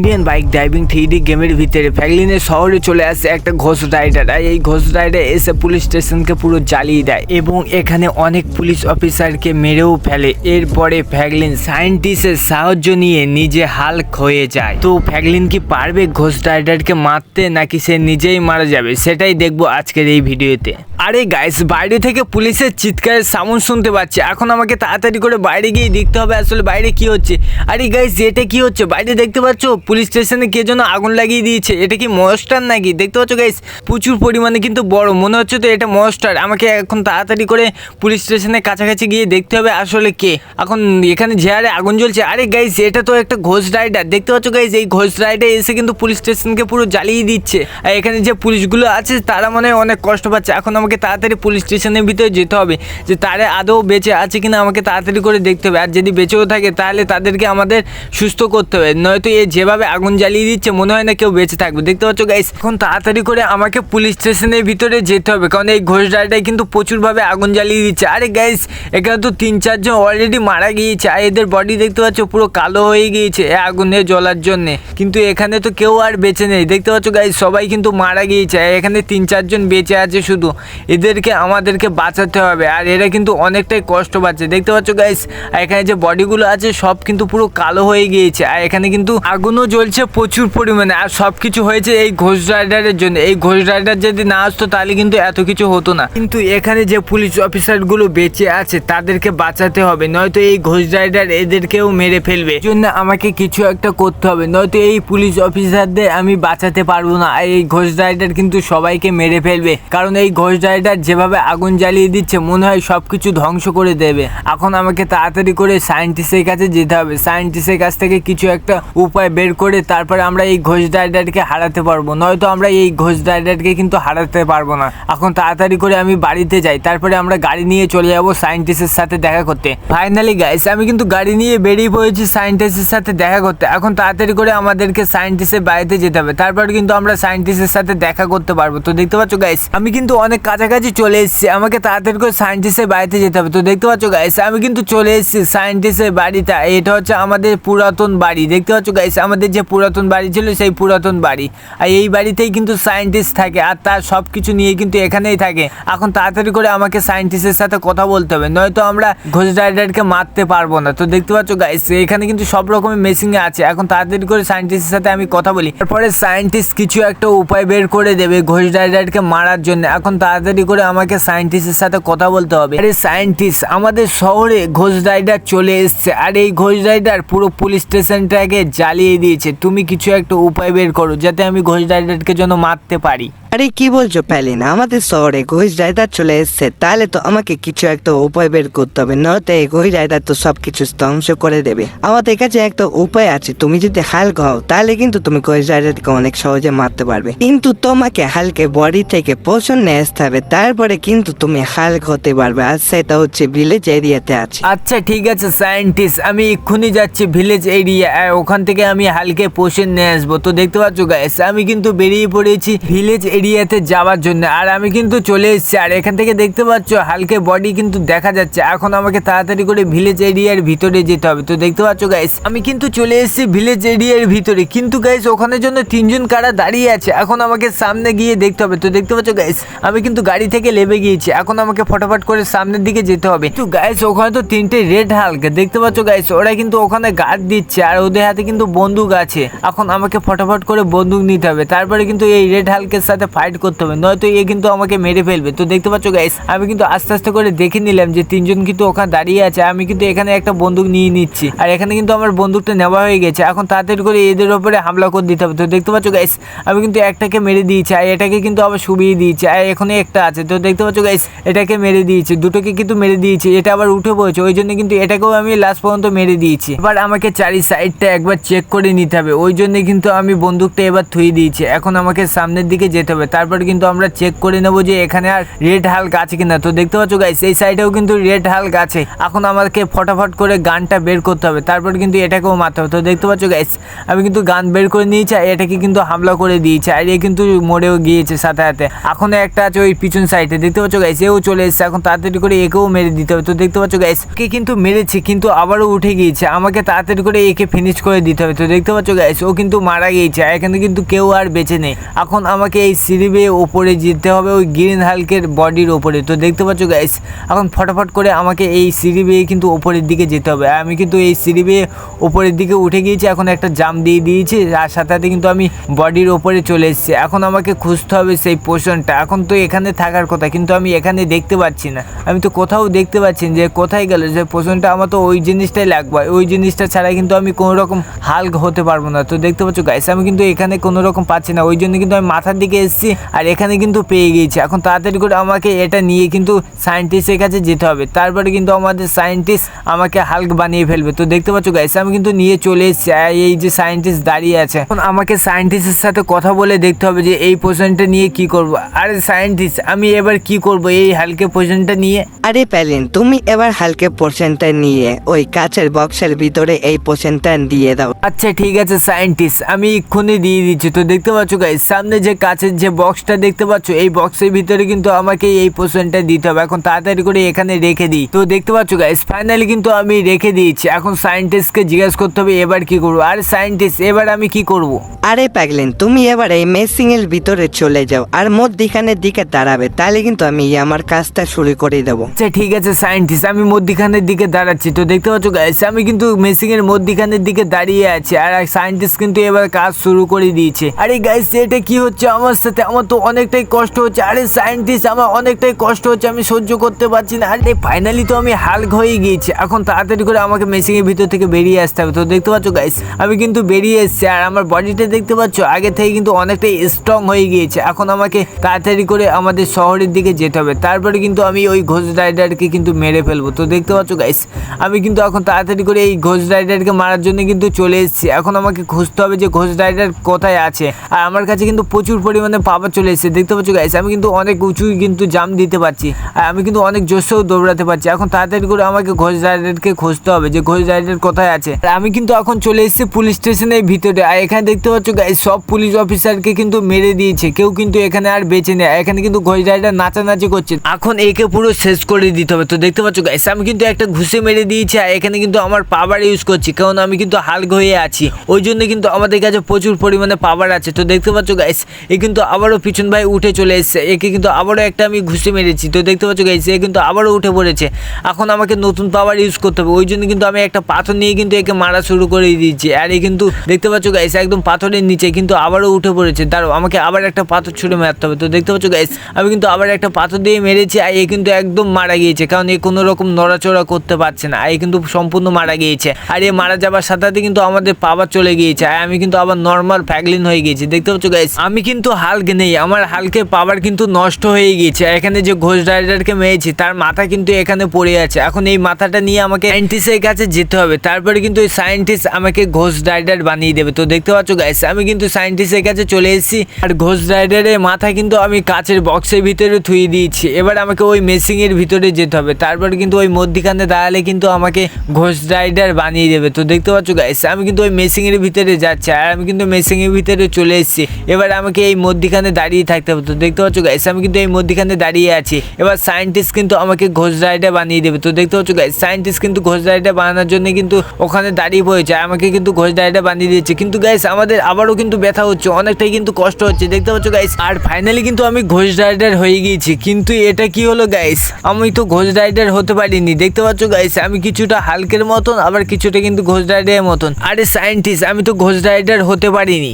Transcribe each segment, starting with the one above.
Indian bike driving three D গেমের ভিতরে ফ্যাগলিনের শহরে চলে আসে একটা ঘোষ রাইডার আর এই ঘোষ রাইডার এসে পুলিশ স্টেশনকে পুরো জ্বালিয়ে দেয় এবং এখানে অনেক পুলিশ অফিসারকে মেরেও ফেলে। এরপরে ফ্যাগলিন সায়েন্টিস্টের সাহায্য নিয়ে নিজে হাল্ক হয়ে যায়। তো ফ্যাগলিন কি পারবে ঘোষ রাইডারকে মারতে নাকি সে নিজেই মারা যাবে? সেটাই দেখব আজকের এই ভিডিওতে। আরে গাইস বাইরে থেকে পুলিশের চিৎকারের সাউন্ড শুনতে পাচ্ছি। এখন আমাকে তাড়াতাড়ি করে বাইরে গিয়ে দেখতে হবে আসলে বাইরে কি হচ্ছে। আরে গাইস এটা কি হচ্ছে? বাইরে দেখতে পাচ্ছ? পুলিশ স্টেশনে কে যেন আগুন লাগিয়ে দিয়েছে। এটা কি মনস্টার নাকি? দেখতে পাচ্ছ গাইস প্রচুর পরিমাণে কিন্তু বড়। মনে হচ্ছে তো এটা মনস্টার আমাকে এখন তাড়াতাড়ি করে পুলিশ স্টেশনের কাছাকাছি গিয়ে দেখতে হবে আসলে কে। এখন এখানে চেয়ারে আগুন জ্বলছে। আরে গাইস এটা তো একটা ঘোষ রাইডার দেখতে পাচ্ছ গাইস এই ঘোষ রাইডার এসে কিন্তু পুলিশ স্টেশনকে পুরো জ্বালিয়ে দিচ্ছে। আর এখানে যে পুলিশগুলো আছে, তারা মনে অনেক কষ্ট পাচ্ছে। এখন আমাকে তাড়াতাড়ি পুলিশ স্টেশনের ভিতরে যেতে হবে, যে তারা আদৌ বেঁচে আছে কিনা আমাকে তাড়াতাড়ি করে দেখতে হবে। আর যদি বেঁচেও থাকে, তাহলে তাদেরকে আমাদের সুস্থ করতে হবে। নয়তো এ যেভাবে আগুন জ্বালিয়ে দিচ্ছে, মনে হয় না কেউ বেঁচে থাকবে। দেখতে পাচ্ছ গাইস এখন তাড়াতাড়ি করে আমাকে পুলিশ স্টেশনের ভিতরে যেতে হবে। কারণ এই ঘোষ রাইডার কিন্তু প্রচুরভাবে আগুন জ্বালিয়ে দিচ্ছে। আরে গাইস এখানে তো তিন চারজন অলরেডি মারা গিয়েছে। আর এদের বডি দেখতে পাচ্ছ, পুরো কালো হয়ে গিয়েছে এ আগুনে জ্বলার জন্যে। কিন্তু এখানে তো কেউ আর বেঁচে নেই। দেখতে পাচ্ছ গাইস সবাই কিন্তু মারা গিয়েছে। এখানে তিন চারজন বেঁচে আছে শুধু। এদেরকে, আমাদেরকে বাঁচাতে হবে। আর এরা কিন্তু অনেকটাই কষ্ট পাচ্ছে। দেখতে পাচ্ছ গাইস আর এখানে যে বডিগুলো আছে, সব কিন্তু পুরো কালো হয়ে গিয়েছে। আর এখানে কিন্তু আগুনও জ্বলছে প্রচুর পরিমাণে। আর সব কিছু হয়েছে এই ঘোষ রাইডারের জন্য। এই ঘোষ রাইডার যদি না আসতো, তাহলে কিন্তু এত কিছু হতো না। কিন্তু এখানে যে পুলিশ অফিসারগুলো বেঁচে আছে, তাদেরকে বাঁচাতে হবে। নয়তো এই ঘোষ রাইডার এদেরকেও মেরে ফেলবে। জন্য আমাকে কিছু একটা করতে হবে। নয়তো এই পুলিশ অফিসারদের আমি বাঁচাতে পারব না। এই ঘোষ রাইডার কিন্তু সবাইকে মেরে ফেলবে। কারণ এই ঘোষ রাইডার যেভাবে আগুন জ্বালিয়ে দিচ্ছে, মনে হয় সব কিছু ধ্বংস করে দেবে। এখন আমাকে তাড়াতাড়ি করে সায়েন্টিস্টের কাছে যেতে হবে। সায়েন্টিস্টের কাছ থেকে কিছু একটা উপায় বের করে তারপরে আমরা এই ঘোষ রাইডারকে হারাতে পারব। নয়তো আমরা এই ঘোষ রাইডারকে কিন্তু হারাতে পারব না। এখন তাড়াতাড়ি করে আমি বাড়িতে যাই, তারপরে আমরা গাড়ি নিয়ে চলে যাব সায়েন্টিস্টের সাথে দেখা করতে। ফাইনালি গাইস আমি কিন্তু গাড়ি নিয়ে বেরিয়ে পড়েছি সায়েন্টিস্টের সাথে দেখা করতে। এখন তাড়াতাড়ি করে আমাদেরকে সায়েন্টিস্টের বাড়িতে যেতে হবে। তারপর কিন্তু আমরা সায়েন্টিস্টের সাথে দেখা করতে পারব। তো দেখতে পাচ্ছ গাইস আমি কিন্তু অনেক কাছাকাছি চলে এসেছি। আমাকে তাড়াতাড়ি করে সায়েন্টিস্টের বাড়িতে যেতে হবে। তো দেখতে পাচ্ছ গাইস আমি কিন্তু চলে এসেছি সায়েন্টিস্টের বাড়িটা এটা হচ্ছে আমাদের পুরাতন বাড়ি। দেখতে পাচ্ছ গাইস আমাদের যে পুরাতন বাড়ি ছিল, সেই পুরাতন বাড়ি। আর এই বাড়িতেই কিন্তু সায়েন্টিস্ট থাকে আর তার সব কিছু নিয়ে কিন্তু এখানেই থাকে। এখন তাড়াতাড়ি করে আমাকে সায়েন্টিস্টের সাথে কথা বলতে হবে। নয়তো আমরা ঘোষ রাইডারকে মারতে পারব না। তো দেখতে পাচ্ছ গাইস এখানে কিন্তু সব রকমের মেশিন আছে। এখন তাড়াতাড়ি করে সায়েন্টিস্টের সাথে আমি কথা বলি। তারপরে সায়েন্টিস্ট কিছু একটা উপায় বের করে দেবে ঘোষ রাইডারকে মারার জন্য। এখন তাড়াতাড়ি করে আমাকে সায়েন্টিস্টের সাথে কথা বলতে হবে। আরে সায়েন্টিস্ট আমাদের শহরে ঘোষ রাইডার চলে এসছে। আর এই ঘোষ রাইডার পুরো পুলিশ স্টেশনটাকে জ্বালিয়ে দিয়েছে। তুমি কিছু একটা উপায় বের করো, যাতে আমি ঘোষ রাইডারকে যেন মারতে পারি। আরে, কি বলছো, প্যালিন? আমাদের শহরে ঘুষ রাইডার চলে এসছে। তাহলে তো আমাকে কিছু একটা উপায় বের করতে হবে, নয়তো এই ঘুষ রাইডার তো সবকিছু ধ্বংস করে দেবে। আমাদের কাছে একটা উপায় আছে, তুমি যদি হালক হও তাহলে কিন্তু তুমি ঘুষ রাইডারকে অনেক সহজে মারতে পারবে। কিন্তু তোমাকে হালকে বডি থেকে পোষণ নিয়ে আসতে হবে, তারপরে কিন্তু তুমি হালক হতে পারবে, আর সেটা হচ্ছে ভিলেজ এরিয়াতে আছে। আচ্ছা ঠিক আছে সায়েন্টিস্ট আমি এক্ষুনি যাচ্ছি ভিলেজ এরিয়া ওখান থেকে আমি হালকে পোষণ নিয়ে আসব। তো দেখতে পাচ্ছ গাইস আমি কিন্তু বেরিয়ে পড়েছি ভিলেজ এরিয়াতে যাওয়ার জন্য। আর আমি কিন্তু চলে এসেছি। আর এখান থেকে দেখতে পাচ্ছ, হালকে বডি কিন্তু দেখা যাচ্ছে। এখন আমাকে তাড়াতাড়ি করে ভিলেজ এরিয়ার ভিতরে যেতে হবে। তো দেখতে পাচ্ছ গাইস আমি কিন্তু চলে এসেছি ভিলেজ এরিয়ার ভিতরে। কিন্তু গাইস ওখানের জন্য তিনজন কারা দাঁড়িয়ে আছে, এখন আমাকে সামনে গিয়ে দেখতে হবে। তো দেখতে পাচ্ছ গাইস আমি কিন্তু গাড়ি থেকে লেবে গিয়েছি। এখন আমাকে ফটাফট করে সামনের দিকে যেতে হবে। তো গাইস ওখানে তো তিনটে রেড হাল্ক দেখতে পাচ্ছ গাইস ওরা কিন্তু ওখানে গার্ড দিচ্ছে। আর ওদের হাতে কিন্তু বন্দুক আছে। এখন আমাকে ফটাফট করে বন্দুক নিতে হবে। তারপরে কিন্তু এই রেড হাল্কের সাথে ফাইট করতে হবে। নয়তো এ কিন্তু আমাকে মেরে ফেলবে। তো দেখতে পাচ্ছ গাইস আমি কিন্তু আস্তে আস্তে করে দেখে নিলাম যে তিনজন কিন্তু ওখানে দাঁড়িয়ে আছে। আমি কিন্তু এখানে একটা বন্দুক নিয়ে নিচ্ছি। আর এখানে কিন্তু আমার বন্দুকটা নেওয়া হয়ে গেছে। এখন তাড়াতাড়ি করে এদের ওপরে হামলা করে দিতে হবে। তো দেখতে পাচ্ছ গাইস আমি কিন্তু একটাকে মেরে দিয়েছি আর এটাকে কিন্তু আবার শুবিয়ে দিয়েছি। আর এখানে একটা আছে। তো দেখতে পাচ্ছ গাইস এটাকে মেরে দিয়েছি। দুটোকে কিন্তু মেরে দিয়েছি। এটা আবার উঠে পড়েছে। ওই জন্য কিন্তু এটাকেও আমি লাস্ট পর্যন্ত মেরে দিয়েছি। এবার আমাকে চারি সাইডটা একবার চেক করে নিতে হবে। ওই জন্য কিন্তু আমি বন্দুকটা এবার থুয়ে দিয়েছি। এখন আমাকে সামনের দিকে যেতে হবে। হবে। তারপর কিন্তু আমরা চেক করে নেব যে এখানে আর রেড হাল্ক আছে কিনা। তো দেখতে পাচ্ছ গাইস এই সাইডেও কিন্তু রেড হাল্ক আছে। এখন আমাকে ফটাফট করে গানটা বের করতে হবে। তারপর কিন্তু এটাকেও মারতে হবে। তো দেখতে পাচ্ছ গাইস আমি কিন্তু গান বের করে নিয়েছি আর এটাকে কিন্তু হামলা করে দিয়েছে। আর এ কিন্তু মরেও গিয়েছে সাথে সাথে। এখনও একটা আছে ওই পিছন সাইডে দেখতে পাচ্ছ গাইস এও চলে এসেছে। এখন তাড়াতাড়ি করে একেও মেরে দিতে হবে। তো দেখতে পাচ্ছ গাইস কে কিন্তু মেরেছে, কিন্তু আবারও উঠে গিয়েছে। আমাকে তাড়াতাড়ি করে একে ফিনিশ করে দিতে হবে। তো দেখতে পাচ্ছ গাইস ও কিন্তু মারা গিয়েছে। এখানে কিন্তু কেউ আর বেঁচে নেই। এখন আমাকে এই সিঁড়ি বেয়ে ওপরে যেতে হবে, ওই গ্রিন হালকের বডির ওপরে তো দেখতে পাচ্ছ গাইস এখন ফটাফট করে আমাকে এই সিঁড়ি বেয়ে কিন্তু ওপরের দিকে যেতে হবে। আমি কিন্তু এই সিঁড়ি বেয়ে ওপরের দিকে উঠে গিয়েছি, এখন একটা জাম দিয়ে দিয়েছি আর সাথে সাথে কিন্তু আমি বডির ওপরে চলে এসেছি। এখন আমাকে খুঁজতে হবে সেই পোষণটা এখন তো এখানে থাকার কথা, কিন্তু আমি এখানে দেখতে পাচ্ছি না। আমি তো কোথাও দেখতে পাচ্ছি যে কোথায় গেল, যে পোষণটা আমার তো ওই জিনিসটাই লাগবে। ওই জিনিসটা ছাড়া কিন্তু আমি কোনো রকম হালক হতে পারব না। তো দেখতে পাচ্ছ গাইস আমি কিন্তু এখানে কোনো রকম পাচ্ছি না। ওই জন্য কিন্তু আমি মাথার দিকে এসেছি। আর এখানে কিন্তু পেয়ে গিয়েছি। এখন তাড়াতাড়ি করে আমাকে এটা নিয়ে কিন্তু সায়েন্টিস্টের কাছে যেতে হবে। তারপরে কিন্তু আমাদের সায়েন্টিস্ট আমাকে হালক বানিয়ে ফেলবে। তো দেখতে পাচ্ছ গাইস আমি কিন্তু নিয়ে চলে এসেছি এই যে সায়েন্টিস্ট দাঁড়িয়ে আছে। এখন আমাকে সায়েন্টিস্টের সাথে কথা বলে দেখতে হবে যে এই পোষণটা নিয়ে কি করব। আরে সায়েন্টিস্ট আমি এবার কি করব এই হালকে পোষণটা নিয়ে? আরে প্যালিন তুমি এবার হালকে পোর্শনটা নিয়ে ওই কাচের বক্সের ভিতরে এই পোর্শনটা দিয়ে দাও। আচ্ছা ঠিক আছে সায়েন্টিস্ট আমি এক্ষুনি দিয়ে দিচ্ছি। তো দেখতে পাচ্ছ গাইস সামনে যে কাচের যে বক্সটা দেখতে পাচ্ছ এই বক্সের ভিতরে কিন্তু আমাকে এই পোষণটা দিতে হবে। এখন তাড়াতাড়ি করে এখানে রেখে দিই। তো দেখতে পাচ্ছ গাইস ফাইনালি কিন্তু আমি রেখে দিয়েছি। এখন সায়েন্টিস্টকে জিজ্ঞেস করতে হবে এবার কি করব? আর সায়েন্টিস্ট এবার আমি কি করব? আরে প্যাগলিন তুমি এবার এই মেসিং এর ভিতরে চলে যাও আর মধ্যিখানের দিকে দাঁড়াবে। তাহলে কিন্তু আমি আমার কাজটা শুরু করে দেবো। আচ্ছা ঠিক আছে সায়েন্টিস্ট আমি মধ্যিখানের দিকে দাঁড়াচ্ছি। তো দেখতে পাচ্ছ গাইস আমি কিন্তু মেশিং এর মধ্যিখানের দিকে দাঁড়িয়ে আছি আর সায়েন্টিস্ট কিন্তু এবার কাজ শুরু করে দিয়েছে। আরে গাইস এটা কি হচ্ছে? আমার সাথে আমার তো অনেকটাই কষ্ট হচ্ছে। আরে সায়েন্টিস্ট আমার অনেকটাই কষ্ট হচ্ছে, আমি সহ্য করতে পারছি না। আরে ফাইনালি তো আমি হালক হয়ে গিয়েছি। এখন তাড়াতাড়ি করে আমাকে মেশিনের ভিতর থেকে বেরিয়ে আসতে হবে। তো দেখতে পাচ্ছ গাইস আমি কিন্তু বেরিয়ে এসেছি। আর আমার বডিটা দেখতে পাচ্ছ, আগে থেকে কিন্তু অনেকটাই স্ট্রং হয়ে গিয়েছে। এখন আমাকে তাড়াতাড়ি করে আমাদের শহরের দিকে যেতে হবে। তারপরে কিন্তু আমি ওই ঘোষ রাইডারকে কিন্তু মেরে ফেলব। তো দেখতে পাচ্ছ গাইস আমি কিন্তু এখন তাড়াতাড়ি করে এই ঘোষ রাইডারকে মারার জন্য কিন্তু চলে এসেছি। এখন আমাকে খুঁজতে হবে যে ঘোষ রাইডার কোথায় আছে। আর আমার কাছে কিন্তু প্রচুর পরিমাণে পাওয়ার চলে এসেছে। দেখতে পাচ্ছ গাইস আমি কিন্তু অনেক উঁচু কিন্তু জাম দিতে পারছি। আর আমি কিন্তু অনেক জোশেও দৌড়াতে পারছি। এখন তাড়াতাড়ি করে আমাকে ঘোষ রাইডারকে খুঁজতে হবে যে ঘোষ রাইডার কোথায় আছে। আর আমি কিন্তু এখন চলে এসেছি পুলিশ স্টেশনের ভিতরে। আর এখানে দেখতে পাচ্ছ গাইস সব পুলিশ অফিসারকে কিন্তু মেরে দিয়েছে। কেউ কিন্তু এখানে আর বেঁচে নেই। এখানে কিন্তু ঘোষ রাইডার নাচানাচি করছে। এখন একে পুরো শেষ করে দিতে হবে। তো দেখতে পাচ্ছ গাইস আমি কিন্তু একটা ঘুষে মেরে দিয়েছি। আর এখানে কিন্তু আমার পাওয়ার ইউজ করছি। কারণ আমি কিন্তু হালক হয়ে আছি। ওই জন্য কিন্তু আমাদের কাছে প্রচুর পরিমাণে পাওয়ার আছে। তো দেখতে পাচ্ছ গাইস এ কিন্তু আবারও পিছন ভাই উঠে চলে এসেছে। একে কিন্তু আবারও একটা আমি ঘুষে মেরেছি। তো দেখতে পাচ্ছ গাইস এ কিন্তু আবারও উঠে পড়েছে। এখন আমাকে নতুন পাওয়ার ইউজ করতে হবে। ওই জন্য কিন্তু আমি একটা পাথর নিয়ে কিন্তু একে মারা শুরু করে দিয়েছি। আর এ কিন্তু দেখতে পাচ্ছ গাইস একদম পাথরের নিচে কিন্তু আবারও উঠে পড়েছে। দাঁড়াও, আমাকে আবার একটা পাথর ছুঁড়ে মারতে হবে। তো দেখতে পাচ্ছ গাইস আমি কিন্তু আবার একটা পাথর দিয়ে মেরেছি আর এ কিন্তু একদম মারা গিয়েছে। কারণ এ কোনো রকম নড়াচড়া করতে পারছে না। আর এ কিন্তু সম্পূর্ণ মারা গিয়েছে। আর এ মারা যাবার সাথে সাথে কিন্তু আমাদের পাওয়ার চলে গিয়েছে। আর আমি কিন্তু আবার নর্মাল ফ্যাগলিন হয়ে গিয়েছি। দেখতে পাচ্ছ গাইস আমি কিন্তু হালক নেই, আমার হালকে পাওয়ার কিন্তু নষ্ট হয়ে গিয়েছে। এখানে যে ঘোষ রাইডারকে মেরেছি, তার মাথা কিন্তু এখানে পড়ে আছে। এখন এই মাথাটা নিয়ে আমাকে সায়েন্টিস্টের কাছে যেতে হবে। তারপরে কিন্তু ওই সায়েন্টিস্ট আমাকে ঘোষ রাইডার বানিয়ে দেবে। তো দেখতে পাচ্ছ গাইস আমি কিন্তু সায়েন্টিস্টের কাছে চলে এসেছি। আর ঘোষ রাইডারের মাথা কিন্তু আমি কাচের বক্সের ভিতরে থুয়ে দিয়েছি। এবার আমাকে ওই মেশিং এর ভিতরে যেতে হবে। তারপর কিন্তু ওই মধ্যিখানে দাঁড়ালে কিন্তু আমাকে ঘোষ রাইডার বানিয়ে দেবে। তো দেখতে পাচ্ছ গাইস আমি কিন্তু ওই মেশিং এর ভিতরে যাচ্ছি। আর আমি কিন্তু মেশিং এর ভিতরে চলে এসেছি। এবার আমাকে এই মধ্যিখানে দাঁড়িয়ে থাকতে হবে। তো দেখতে পাচ্ছ গাইস আমি কিন্তু এই মধ্যিখানে দাঁড়িয়ে আছি। এবার সায়েন্টিস্ট কিন্তু আমাকে ঘোষ রাইডার বানিয়ে দেবে। তো দেখতে পাচ্ছ গাইস সায়েন্টিস্ট কিন্তু ঘোষ রাইডার বানানোর জন্য কিন্তু ওখানে দাঁড়িয়ে পড়েছে আমাকে কিন্তু ঘোষ রাইডার বানিয়ে দিয়েছে। কিন্তু গাইস আমাদের আবারও কিন্তু ব্যথা হচ্ছে, অনেকটাই কিন্তু কষ্ট হচ্ছে। দেখতে পাচ্ছ গাইস আর ফাইনালি কিন্তু আমি ঘোষ রাইডার হয়ে গিয়েছি। কিন্তু এটা কি হলো গাইস আমি তো ঘোষ রাইডার হতে পারিনি। দেখতে পাচ্ছ গাইস আমি কিছুটা হালকের মতন, আবার কিছুটা কিন্তু ঘোষ রাইডারের মতন। আরে সায়েন্টিস্ট আমি তো ঘোষ রাইডার হতে পারিনি।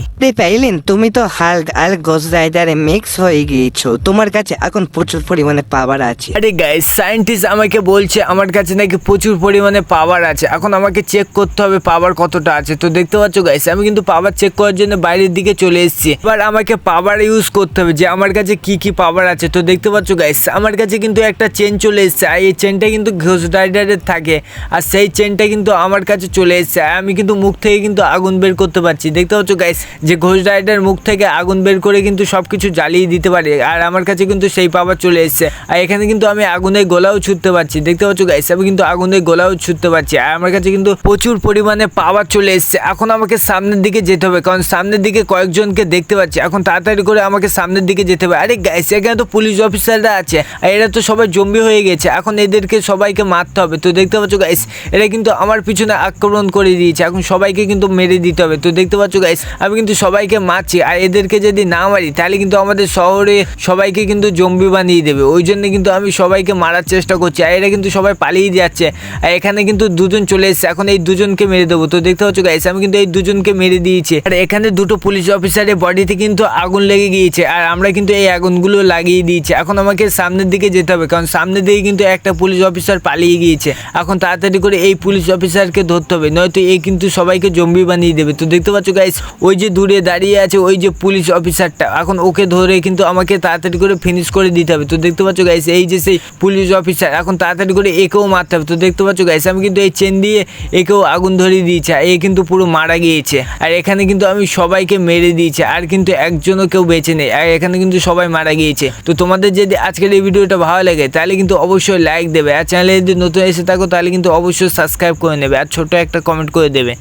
তুমি তো হাল্ক, আর গোস রাইডারে মিক্স হয়ে গিয়েছো। তোমার কাছে এখন প্রচুর পরিমাণে পাওয়ার আছে। আরে গাইস সায়েন্টিস্ট আমাকে বলছে, আমার কাছে নাকি প্রচুর পরিমাণে পাওয়ার আছে। এখন আমাকে চেক করতে হবে পাওয়ার কতটা আছে। তো দেখতে পাচ্ছ গাইস আমি কিন্তু পাওয়ার চেক করার জন্য বাইরের দিকে চলে এসেছি। এবার আমাকে পাওয়ার ইউজ করতে হবে যে আমার কাছে কি কি পাওয়ার আছে। তো দেখতে পাচ্ছ গাইস আমার কাছে কিন্তু একটা চেন চলে এসেছে আর এই চেনটা কিন্তু ঘোষ রাইডারের থাকে। আর সেই চেনটা কিন্তু আমার কাছে চলে এসেছে। আর আমি কিন্তু মুখ থেকে কিন্তু আগুন বের করতে পারছি। দেখতে পাচ্ছ গাইস যে ঘোষ রাইডার মুখ থেকে আগুন বের করে কিন্তু কিন্তু সবকিছু জ্বালিয়ে দিতে পারি। আর আমার কাছে কিন্তু সেই পাওয়ার চলে এসেছে। আর এখানে কিন্তু আমি আগুনে গোলাও ছুটতে পারছি। দেখতে পাচ্ছ গাইস আমি কিন্তু আগুনে গোলাও ছুটতে পারছি। আর আমার কাছে কিন্তু প্রচুর পরিমাণে পাওয়ার চলে এসেছে। এখন আমাকে সামনের দিকে যেতে হবে। কারণ সামনের দিকে কয়েকজনকে দেখতে পাচ্ছি। এখন তাড়াতাড়ি করে আমাকে সামনের দিকে যেতে হবে। আরে গাইস এখানে তো পুলিশ অফিসাররা আছে। আর এরা তো সবাই জম্বি হয়ে গেছে। এখন এদেরকে সবাইকে মারতে হবে। তো দেখতে পাচ্ছ গাইস এরা কিন্তু আমার পিছনে আক্রমণ করে দিয়েছে। এখন সবাইকে কিন্তু মেরে দিতে হবে। তো দেখতে পাচ্ছ গাইস আমি কিন্তু সবাইকে মারছি। আর এদেরকে যদি না মারি তাহলে কিন্তু আমাদের শহরে সবাইকে কিন্তু জম্বি বানিয়ে দেবে। ওই জন্য কিন্তু আমি সবাইকে মারার চেষ্টা করছি, আর এরা কিন্তু সবাই পালিয়ে যাচ্ছে। আর এখানে কিন্তু দুজন চলে এসেছে, এখন এই দুজনকে মেরে দেবো। তো দেখতে পাচ্ছ গাইস আমি কিন্তু এই দুজনকে মেরে দিয়েছি। আর এখানে দুটো পুলিশ অফিসারের বডিতে কিন্তু আগুন লেগে গিয়েছে, আর আমরা কিন্তু এই আগুনগুলো লাগিয়ে দিয়েছি। এখন আমাকে সামনের দিকে যেতে হবে, কারণ সামনের দিকে কিন্তু একটা পুলিশ অফিসার পালিয়ে গিয়েছে। এখন তাড়াতাড়ি করে এই পুলিশ অফিসারকে ধরতে হবে, নয়তো এই কিন্তু সবাইকে জম্বি বানিয়ে দেবে। তো দেখতে পাচ্ছ গাইস ওই যে দূরে দাঁড়িয়ে আছে ওই যে পুলিশ অফিসারটা এখন ওকে ধরে কিন্তু আমাকে তাড়াতাড়ি করে ফিনিশ করে দিতে হবে। তো দেখতে পাচ্ছ গাইস এই যে সেই পুলিশ অফিসার এখন তাড়াতাড়ি করে একেও মারতে হবে। তো দেখতে পাচ্ছ গাইস আমি কিন্তু এই চেন দিয়ে একেও আগুন ধরিয়ে দিয়েছে এ কিন্তু পুরো মারা গিয়েছে। আর এখানে কিন্তু আমি সবাইকে মেরে দিয়েছি, আর কিন্তু একজনও কেউ বেঁচে নেই, আর এখানে কিন্তু সবাই মারা গিয়েছে। তো তোমাদের যদি আজকের এই ভিডিওটা ভালো লাগে, তাহলে কিন্তু অবশ্যই লাইক দেবে। আর চ্যানেলে যদি নতুন এসে থাকো, তাহলে কিন্তু অবশ্যই সাবস্ক্রাইব করে নেবে। আর ছোট একটা কমেন্ট করে দেবে।